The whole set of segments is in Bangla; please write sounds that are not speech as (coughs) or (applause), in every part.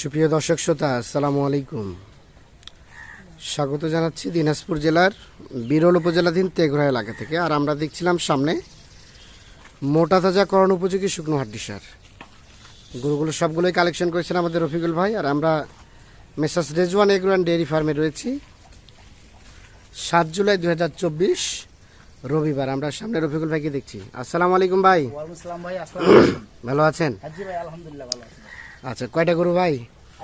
সুপ্রিয় দর্শক শ্রোতা আসসালামু আলাইকুম। স্বাগত জানাচ্ছি দিনাজপুর জেলার বিরল উপজেলাধীন তেঘরা এলাকা থেকে। আর আমরা দেখছিলাম সামনে মোটা তাজা করণ উপযোগী শুকনো হাড্ডি সার। গরুগুলো সবগুলোই কালেকশন করেছেন আমাদের রফিকুল ভাই। আর আমরা messrs Rezwan agro and dairy ফার্মে রয়েছি। সাত জুলাই দু হাজার চব্বিশ রবিবার। আমরা সামনে রফিকুল ভাইকে দেখছি। আসসালামু আলাইকুম ভাই। ভালো আছেন? ভালো আচ্ছা কয়টা গরু ভাই?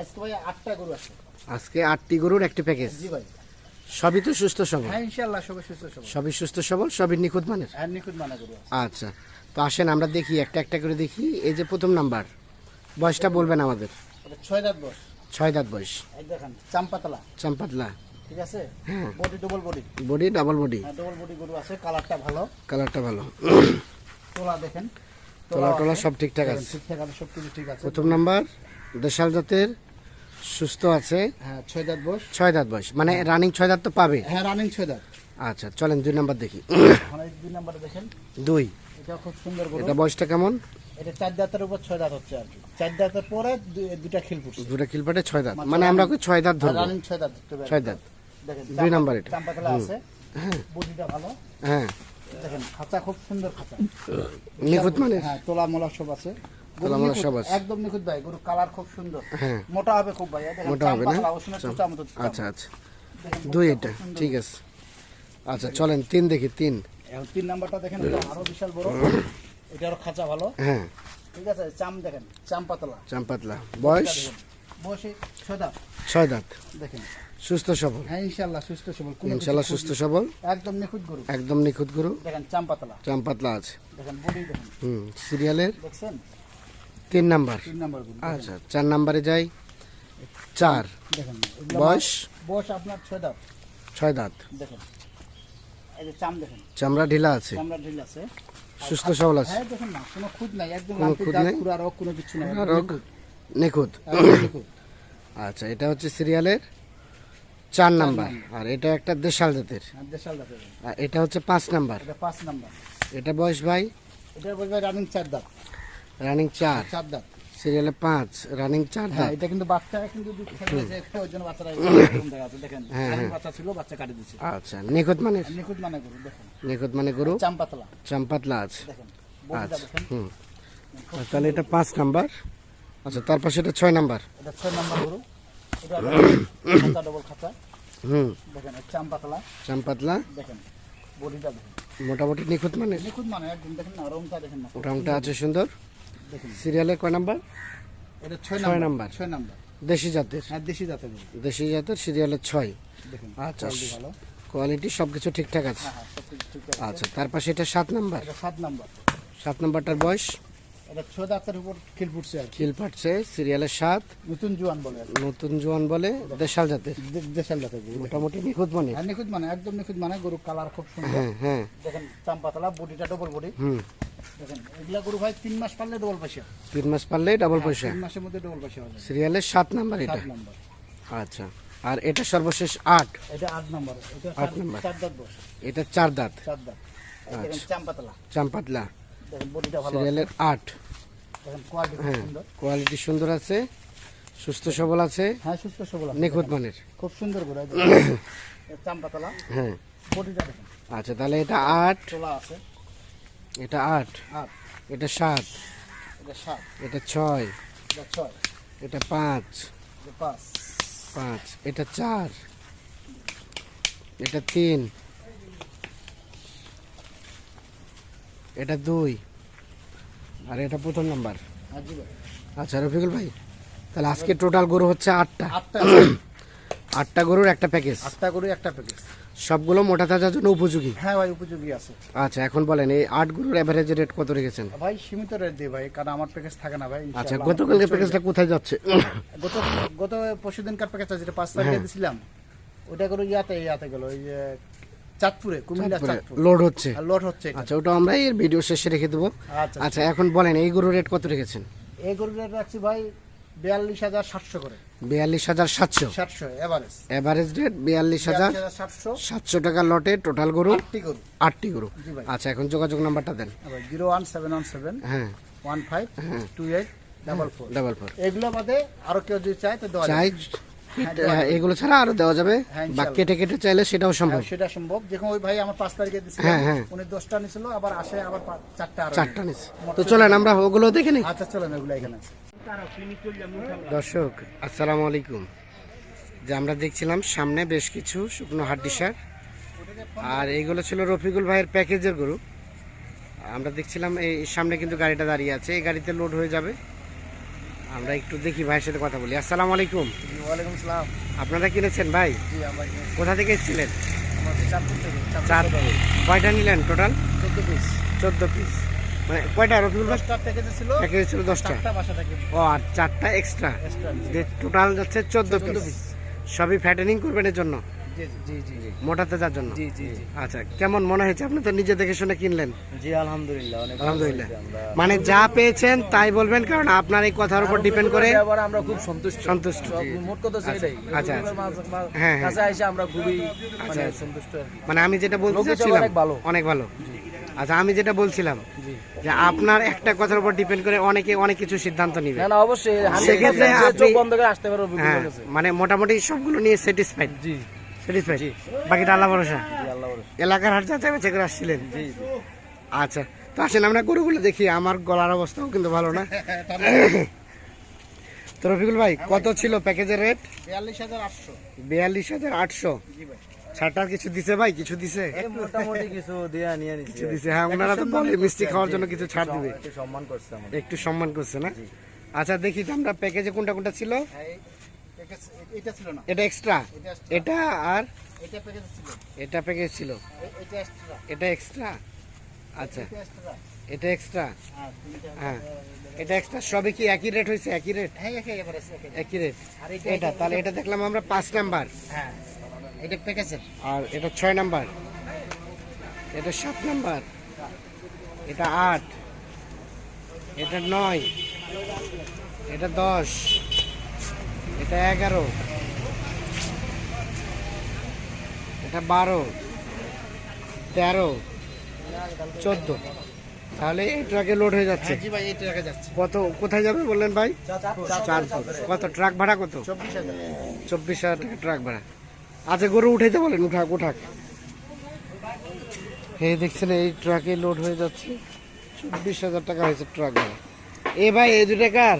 আজকে ভাই আটটা গরু আছে। আজকে আটটি গরুর একটি প্যাকেজ জি ভাই। সবই তো সুস্থ সবল? হ্যাঁ ইনশাআল্লাহ সবাই সুস্থ সবল। সবই সুস্থ সবল সবই নিখুঁত মানের? হ্যাঁ নিখুঁত গরু আচ্ছা তো আসেন আমরা দেখি একটা একটা করে দেখি। এই যে প্রথম নাম্বার বয়সটা বলবেন আমাদের? ছয় দাঁত বস ছয় দাঁত বয়স। দেখেন চাম্পাতলা। চাম্পাতলা। ঠিক আছে? হ্যাঁ। Body double body body double body double body গরু আছে কালারটা ভালো। কালারটা ভালো। তোলা দেখেন। তোলা টোলা সব ঠিকঠাক আছে? ঠিকঠাক আছে সব কিছু ঠিক আছে। প্রথম নাম্বার দেশাল জাতের সুস্থ আছে? হ্যাঁ ছয় দাঁত বস ছয় দাঁত বয়স। মানে রানিং ছয় দাঁত তো পাবে? হ্যাঁ রানিং ছয় দাঁত। আচ্ছা চলেন দুই নাম্বার দেখি। দুই নাম্বারে দেখেন। দুই। এটা খুব সুন্দর এটা বয়সটা কেমন? এটা চার দাঁতের উপর ছয় দাঁত হচ্ছে আর কি। চার দাঁতের পরে দু- দুইটা খিল পড়ছে। দুটা কিলপাটে ছয় দাঁত। মানে আমরা ওকে ছয় দাঁত ধরবো। রানিং ছয় দাঁত ছয় দাঁত। দুই নাম্বার এটা। চাম্পাতলা আছে। হ্যাঁ। বডিটা ভালো। হ্যাঁ। দেখেন খাঁচা খুব সুন্দর খাঁচা। নিখুঁত মানে? হ্যাঁ তোলা মোলা সব আছে। তোলা মোলা সব আছে। একদম নিখুঁত ভাই গরু কালার খুব সুন্দর। হ্যাঁ। মোটা হবে খুব ভাই মোটা হবে না? চাম্পাতলা, ওষুধের চোচা মতো চাম্পা। আচ্ছা আচ্ছা। দুই এটা ঠিক আছে। আচ্ছা চলেন তিন দেখি তিন। তিন নাম্বারটা দেখেন আরও বিশাল বড়। এটারও খাঁচা ভালো। হ্যাঁ। ঠিক আছে চাম দেখেন চাম পাতলা। চাম্পাতলা বয়স? বসে ছদা ছয় দাঁত। দেখেন। সুস্থ সবল। হ্যাঁ ইনশাল্লাহ সুস্থ সবল। কোনো ইনশাল্লাহ সুস্থ সবল। একদম নিখুঁত গরু। একদম নিখুঁত গরু। দেখেন চাম পাতলা। চাম্পাতলা আছে। দেখেন বডি দেখেন। হুম সিরিয়ালের দেখছেন? তিন নাম্বার। তিন নাম্বার আচ্ছা চার নাম্বারে যাই। চার। দেখেন বয়স? বয়স আপনার ছয় দাঁত। ছয় দাঁত। দেখেন এই যে চাম দেখেন। চামড়া ঢিলা আছে। চামড়া ঢিল আছে। সুস্থ সবল আছে। হ্যাঁ দেখেন না কোনো খুদ নাই একদম কোনো দাগ নাই? পুরা রোগ কোনো কিছু নাই। রোগ নিখুঁত। নিখুঁত। আচ্ছা এটা হচ্ছে সিরিয়ালের চার নাম্বার। আর এটা একটা দেশাল জাতের। আর দাঁতের আর এটা হচ্ছে পাঁচ নাম্বার। এটা পাঁচ নাম্বার। এটা বয়স ভাই? এটা বলবে রানিং চার দাঁত। রানিং চার। চার দাঁত। সিরিয়ালে পাঁচ রানিং চার হ্যাঁ দাঁত। এটা কিন্তু বাচ্চা কিন্তু ওই জন্য বাচ্চারা (coughs) দেখেন হ্যাঁ, হ্যাঁ। বাচ্চা ছিল বাচ্চা কাটে দিচ্ছে আচ্ছা নিখুঁত মানে নিখুঁত মানে গরু দেখেন। নিখুঁত মানে গরু? চাম পাতলা। চাম্পাতলা আছে। আচ্ছা হুম। তাহলে এটা পাঁচ নাম্বার। আচ্ছা তার পাশে এটা ছয় নাম্বার। এটা ছয় নাম্বার গরু। এটা খাঁচা ডবল খাঁচা। হুম। দেখেন এই চাম চাম্পাতলা দেখেন বডিটা দেখেন। মোটামুটি নিখুঁত মানে? নিখুঁত মানে একদম দেখেন না রংটা দেখেন না। রংটা আছে সুন্দর। দেখেন। সিরিয়ালে কয় নাম্বার? এটা ছয় নাম্বার। ছয় নাম্বার। দেশি জাতের? হ্যাঁ দেশি জাতের দেশি জাতের সিরিয়ালে ছয়। দেখেন আচ্ছা ভালো। কোয়ালিটি সব কিছু ঠিকঠাক আছে। আচ্ছা তার পাশে এটা সাত নাম্বার। এটা সাত নাম্বার। সাত নাম্বারটার বয়স? এটা উপর খিল ফুটছে আর খিল পাটছে সিরিয়ালের নতুন জোয়ান বলে নতুন জোয়ান বলে দেশাল জাতের। দেশাল জাতের মোটামুটি নিখুঁত মানে হ্যাঁ নিখুঁত মানে একদম নিখুঁত মানে গরু কালার খুব সুন্দর। হ্যাঁ হ্যাঁ। দেখেন চাম্পাতলা বডিটা ডবল বডি হুম। দেখেন এগুলা গরু ভাই তিন মাস পারলে ডবল পয়সা। তিন মাস পারলে ডাবল পয়সা। তিন মাসের মধ্যে ডবল পয়সা হবে সিরিয়ালের সাত নাম্বার এটা। সাত নাম্বার। আচ্ছা। আর এটা সর্বশেষ আট। এটা আট নাম্বার। এটা আট নাম্বার। চার দাঁত এটা চার দাঁত। চার দাঁত। আচ্ছা। চাম্পাতলা। চাম্পাতলা। সিরিয়ালের আট হ্যাঁ সুন্দর। কোয়ালিটি সুন্দর আছে সুস্থ সবল আছে হ্যাঁ সুস্থ সবল নিখুঁত মানের। খুব সুন্দর (coughs) চাম্পাতলা হ্যাঁ। বডিটা দেখেন। আচ্ছা তাহলে এটা আট তোলা আছে। এটা আট আট এটা সাত। এটা সাত। এটা ছয়। এটা ছয়। এটা পাঁচ। এটা পাঁচ। পাঁচ। এটা চার। এটা তিন। এটা দুই। আর এটা প্রথম নাম্বার। আচ্ছা রফিকুল ভাই তাহলে আজকে টোটাল গরু হচ্ছে আটটা। আটটা। গরুর একটা প্যাকেজ আটটা গরুর একটা প্যাকেজ সবগুলো মোটা তাজার জন্য উপযোগী? হ্যাঁ ভাই উপযোগী আছে। আচ্ছা এখন বলেন এই আট গরুর অ্যাভারেজ রেট কত রেখেছেন? ভাই সীমিত রেট দিই ভাই কারণ আমার প্যাকেজ থাকে না ভাই আচ্ছা গতকালকে প্যাকেজটা কোথায় যাচ্ছে? গত গত পরশু দিনকার প্যাকেজটা যেটা পাঁচ তারিখে হ্যাঁ। দিয়েছিলাম ওটা করে ইয়াতে ইয়াতে গেল ওই যে চাঁদপুরে কুমিল্লা চাঁদপুর লোড হচ্ছে। আর লোড হচ্ছে আচ্ছা ওটা আমরা এর ভিডিও শেষে রেখে দেবো। আচ্ছা আচ্ছা। এখন বলেন এই গরুর রেট কত রেখেছেন? এই গরুর রেট রাখছি ভাই বিয়াল্লিশ হাজার সাতশো করে। বিয়াল্লিশ হাজার সাতশো? সাতশো এভারেজ এভারেজ রেট বিয়াল্লিশ হাজার সাতশো। সাতশো টাকা লটে টোটাল গরু? আটটি গরু। আটটি গরু। আচ্ছা এখন যোগাযোগ নাম্বারটা দেন। Zero one seven one seven হ্যাঁ। One five two eight double four. Double four. এগুলো বাদে আরও কেউ যদি চায় তো চাই হ্যাঁ, এগুলো ছাড়া আরও দেওয়া যাবে। হ্যাঁ, বা কেটে কেটে চাইলে সেটাও সম্ভব। হ্যাঁ, সেটা সম্ভব। যখন ওই ভাই আমার পাঁচ তারিখে দিছিল হ্যাঁ, হ্যাঁ। উনি দশটা নিছিল আবার আসে আবার চারটা আরও। চারটা। নিচ্ছে তো চলেন আমরা ওগুলো দেখে নিই। আচ্ছা চলেন ওগুলো এখানে দর্শক আসসালামু আলাইকুম। যে আমরা দেখছিলাম সামনে বেশ কিছু শুকনো হাড্ডি সার। আর এইগুলো ছিল রফিকুল ভাইয়ের প্যাকেজের গরু। আমরা দেখছিলাম এই সামনে কিন্তু গাড়িটা দাঁড়িয়ে আছে। এই গাড়িতে লোড হয়ে যাবে। আমরা একটু দেখি ভাইয়ের সাথে কথা বলি। আসসালামু আলাইকুম। ওয়ালাইকুম আসসালাম আপনারা কিনেছেন ভাই? জি আমরা কোথা থেকে এসেছিলেন? চার। কয়টা নিলেন টোটাল চোদ্দ piece। চোদ্দ পিস মানে কয়টা রফিকুল ছিল। প্যাকেজ ছিল দশটা। চারটা বাসা থেকে। ও আর চারটা এক্সট্রা। টোটাল যাচ্ছে চোদ্দ পিস সবই ফ্যাটেনিং করবেন এর জন্য? জি জি জি জি। মোটাতে যার জন্য? জি জি জি। আচ্ছা কেমন মনে হয়েছে আপনি তো নিজে দেখে শুনে কিনলেন? জি আলহামদুলিল্লাহ অনেক আলহামদুলিল্লাহ। মানে যা পেয়েছেন তাই বলবেন কারণ আপনার এই কথার উপর ডিপেন্ড করে আবার আমরা খুব সন্তুষ্ট। সন্তুষ্ট মোট কথা সেটাই আচ্ছা। মাঝ- মাঝ- হ্যাঁ। কাছে এসে আমরা খুবই মানে। সন্তুষ্ট। আমি যেটা বলতে চাচ্ছিলাম অনেক ভালো। অনেক ভালো। আচ্ছা আমি যেটা বলছিলাম যে আপনার একটা কথার উপর ডিপেন্ড করে অনেকে অনেক কিছু সিদ্ধান্ত নিবে। না অবশ্যই সেক্ষেত্রে আপনি- বন্ধ করে আসতে পারো হ্যাঁ মানে মোটামুটি সবগুলো নিয়ে স্যাটিসফাইড জি। স্যাটিসফাইড বাকিটা আল্লাহ ভরসা। এলাকার হাট যাচাই বাছাই করে আসছিলেন? আচ্ছা তো আসেন আমরা গরুগুলো দেখি আমার গলার অবস্থাও কিন্তু ভালো না। তো রফিকুল ভাই কত ছিল প্যাকেজের রেট? বিয়াল্লিশ হাজার আটশো। বিয়াল্লিশ হাজার আটশো। কিছু দিছে ভাই কিছু দিছে? মোটামুটি কিছু দিয়া নিয়ে নিচ্ছি কিছু দিছে হ্যাঁ ওনারা তো বলে মিষ্টি খাওয়ার জন্য কিছু ছাড় দিবে। একটু সম্মান করছে আমাদের। একটু সম্মান করছে না? আচ্ছা দেখি তো আমরা প্যাকেজে কোনটা কোনটা ছিল? এটা ছিল না। এটা এক্সট্রা এটা আর? এটা প্যাকেজ ছিল। এটা প্যাকেজ ছিল? এটা এক্সট্রা এটা এক্সট্রা আচ্ছা। এটা এক্সট্রা হ্যাঁ হ্যাঁ। এটা এক্সট্রা সবই কি একই রেট হয়েছে একই রেট হ্যাঁ একই রেট এটা তাহলে এটা দেখলাম আমরা পাঁচ নাম্বার হ্যাঁ এটা প্যাকেজের আর এটা ছয় নাম্বার এটা সাত নাম্বার এটা আট। এটা নয়। এটা দশ। এটা এগারো। এটা বারো। তেরো। চোদ্দ। তাহলে এই ট্রাকে লোড হয়ে যাচ্ছে। রাখা যাচ্ছে। কত কোথায় যাবে বললেন ভাই? চাঁদপুর। কত ট্রাক ভাড়া কত? চব্বিশ হাজার। চব্বিশ হাজার টাকা ট্রাক ভাড়া। আচ্ছা গরু উঠাইতে বলেন উঠাক উঠাক। এই দেখছেন এই ট্রাকে লোড হয়ে যাচ্ছে। চব্বিশ হাজার টাকা হয়েছে ট্রাক ভাড়া। এ ভাই এই দুটা কার?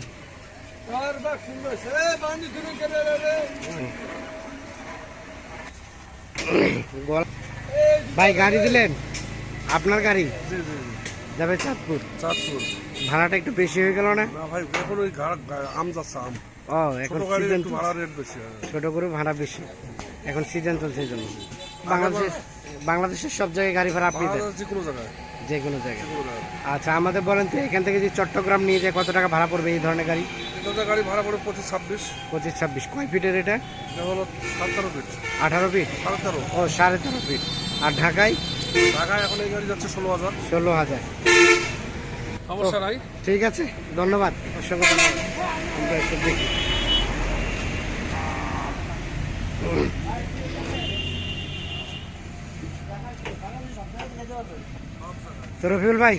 ভাই গাড়ি দিলেন? আপনার গাড়ি? যাবে চাঁদপুর? চাঁদপুর। ভাড়াটা একটু বেশি হয়ে গেল না? ভাই এখন ওই আম যাচ্ছে আম। ও এখন ছোট সিজন ভাড়া রেট বেশি ছোট গরু ভাড়া বেশি। এখন সিজন চলছে এই জন্য। বাংলাদেশের বাংলাদেশের সব জায়গায় গাড়ি ভাড়া আপনি দেন। যে কোনো জায়গায়। যে কোনো জায়গায় আচ্ছা আমাদের বলেন তো এখান থেকে যদি চট্টগ্রাম নিয়ে যায় কত টাকা ভাড়া পড়বে এই ধরনের গাড়ি? এটা গাড়ি ভাড়া পড়ে পঁচিশ ছাব্বিশ। পঁচিশ ছাব্বিশ। কয় ফিটের এটা? এটা হলো সাড়ে ফিট। আঠারো ফিট? সাড়ে তেরো। ও সাড়ে তেরো ফিট। আর ঢাকায়? ঢাকায় এখন এই গাড়ি যাচ্ছে ষোলো হাজার। ষোলো হাজার। সমস্যা নাই। ঠিক আছে ধন্যবাদ। অসংখ্য ধন্যবাদ আমরা একটু দেখি। তো রফিউল ভাই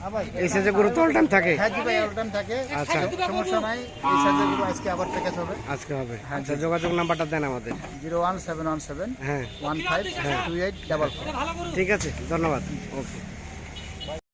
হ্যাঁ ভাই। এই সাজে গরু তো অল থাকে। হ্যাঁ জি ভাই অলটাইম থাকে। আচ্ছা। সমস্যা নাই। এই সাজে গরু আজকে আবার প্যাকেজ হবে আজকে হবে। আচ্ছা যোগাযোগ নাম্বারটা দেন আমাদের। Zero one seven one seven হ্যাঁ। One five two eight double ঠিক আছে ধন্যবাদ। ওকে।